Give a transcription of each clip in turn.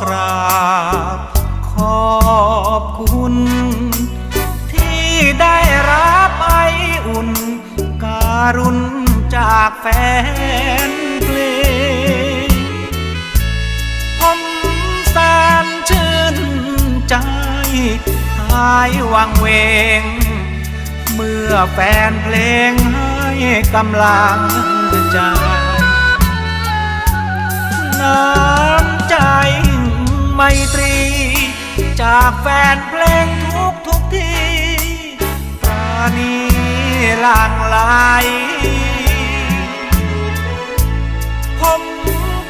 กราบขอบคุณ ที่ได้รับไออุ่น การุณจากแฟนเพลงผมแสนชื่นใจ หายวังเวง เมื่อแฟนเพลงให้กำลังใจน้ จากแฟนเพลงทุกทุกที่ปราณีหลางไหลผม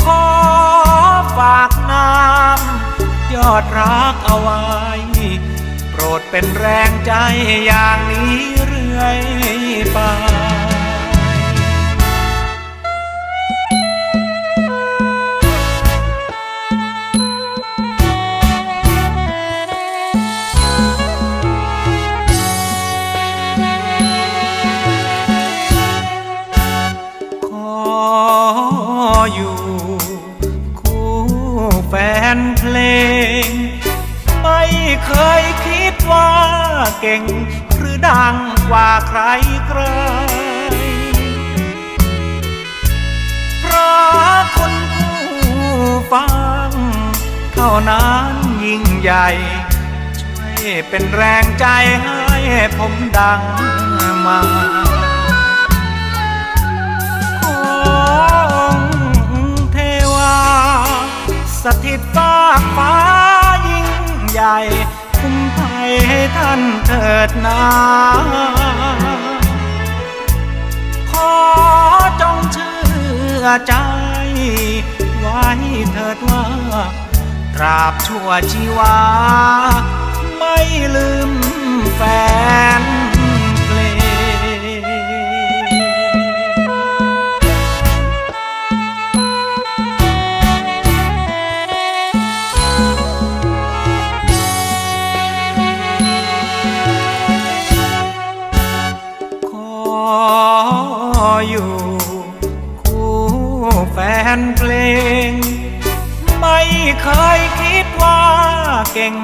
ขอฝากน้ำยอดรักเอาไว้ โปรดเป็นแรงใจอย่างนี้เรื่อยไป เพลง ไม่เคยคิดว่าเก่ง หรือดังกว่าใครใครเพราะคนผู้ฟัง เท่านั้นยิ่งใหญ่ ช่วยเป็นแรงใจให้ผมดังมาของเทวาสถิตฟา กฟ้ายิ่งใหญ่คุ้มภัยให้ท่านเถิดนาขอจงเชื่อใจ ไว้เถิดว่าตราบชั่วชีวา ไม่ลืมแฟน ออยู่ คู่แฟนเพลง ไม่เคยคิดว่าเก่ง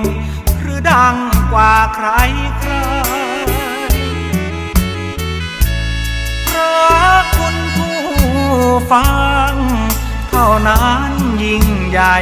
หรือดังกว่าใครใครเพราะคุณผู้ฟัง เท่านั้นยิ่งใหญ่